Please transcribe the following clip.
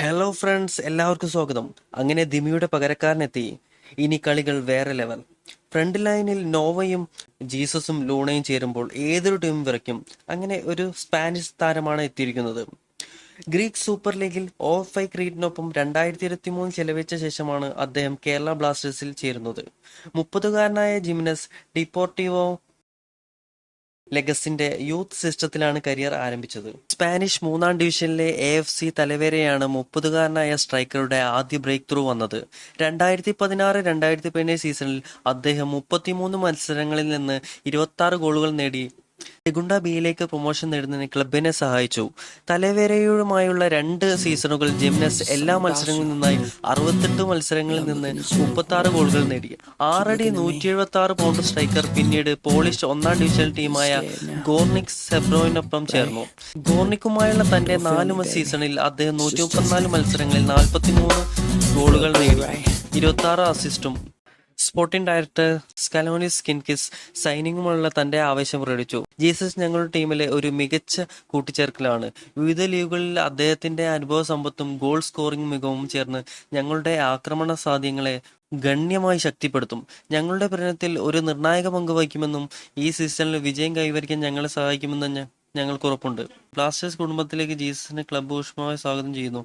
Hello friends എല്ലാവർക്കും സ്വാഗതം. അങ്ങനെ ദിമിയുടെ പകരക്കാരനെത്തി. ഇനി കളികൾ വേറെ ലെവൽ ഫ്രണ്ട് ലൈനിൽ നോവയും ജീസസും ലൂണയും ചേരുമ്പോൾ ഏതൊരു ടീം വിറയ്ക്കും അങ്ങനെ ഒരു സ്പാനിഷ് താരമാണ് എത്തിയിരിക്കുന്നത്. ഗ്രീക്ക് സൂപ്പർ ലീഗിൽ ഓ ഫൈ ക്രീറ്റിനൊപ്പം രണ്ടായിരത്തി ഇരുപത്തി മൂന്ന് ചെലവഴിച്ച ശേഷമാണ് അദ്ദേഹം കേരള ബ്ലാസ്റ്റേഴ്സിൽ ചേരുന്നത്. മുപ്പതുകാരനായ ജിമിനസ് ഡിപ്പോർട്ടിവോ ലെഗസിന്റെ യൂത്ത് സിസ്റ്റത്തിലാണ് കരിയർ ആരംഭിച്ചത്. സ്പാനിഷ് മൂന്നാം ഡിവിഷനിലെ എ എഫ് സി തലവേരെയാണ് മുപ്പതുകാരനായ സ്ട്രൈക്കറുടെ ആദ്യ ബ്രേക്ക് ത്രൂ വന്നത്. രണ്ടായിരത്തി പതിനാറ് രണ്ടായിരത്തി പതിനേഴ് സീസണിൽ അദ്ദേഹം മുപ്പത്തിമൂന്ന് മത്സരങ്ങളിൽ നിന്ന് ഇരുപത്തി ഗോളുകൾ നേടി. സെഗുണ്ട ബിയിലേക്ക് പ്രൊമോഷൻ നേടുന്നതിന് ക്ലബിനെ സഹായിച്ചു. തലവേരയുമായുള്ള രണ്ട് സീസണുകൾ ജിംനസ് എല്ലാ മത്സരങ്ങളിൽ നിന്നായി അറുപത്തെട്ട് മത്സരങ്ങളിൽ നിന്ന് മുപ്പത്തി ആറ് ഗോളുകൾ നേടി. ആറടി നൂറ്റി എഴുപത്തി ആറ് പൗണ്ട് സ്ട്രൈക്കർ പിന്നീട് പോളിഷ് ഒന്നാം ഡിവിഷൻ ടീമായ ഗോർണിക് സെബ്രോയിനൊപ്പം ചേർന്നു. ഗോർണിക്കുമായുള്ള തന്റെ നാല് സീസണിൽ അദ്ദേഹം നൂറ്റി മുപ്പത്തിനാല് മത്സരങ്ങളിൽ നാൽപ്പത്തി മൂന്ന് ഗോളുകൾ നേടി. ഇരുപത്തി ആറ് അസിസ്റ്റും സ്പോർട്ടിംഗ് ഡയറക്ടർ സ്കലോണി സ്കിൻകിസ് സൈനിങ്ങുമുള്ള തന്റെ ആവേശം പ്രകടിച്ചു ജീസസ് ഞങ്ങളുടെ ടീമിലെ ഒരു മികച്ച കൂട്ടിച്ചേർക്കലാണ്. വിവിധ ലീഗുകളിൽ അദ്ദേഹത്തിന്റെ അനുഭവ സമ്പത്തും ഗോൾ സ്കോറിംഗ് മികവും ചേർന്ന് ഞങ്ങളുടെ ആക്രമണ സാധ്യങ്ങളെ ഗണ്യമായി ശക്തിപ്പെടുത്തും. ഞങ്ങളുടെ പ്രകടനത്തിൽ ഒരു നിർണായക പങ്ക് വഹിക്കുമെന്നും ഈ സീസണിൽ വിജയം കൈവരിക്കാൻ ഞങ്ങളെ സഹായിക്കുമെന്നും ഞങ്ങൾക്ക് ഉറപ്പുണ്ട്. ബ്ലാസ്റ്റേഴ്സ് കുടുംബത്തിലേക്ക് ജീസസിനെ ക്ലബ്ബ് ഊഷ്മമായി സ്വാഗതം ചെയ്യുന്നു.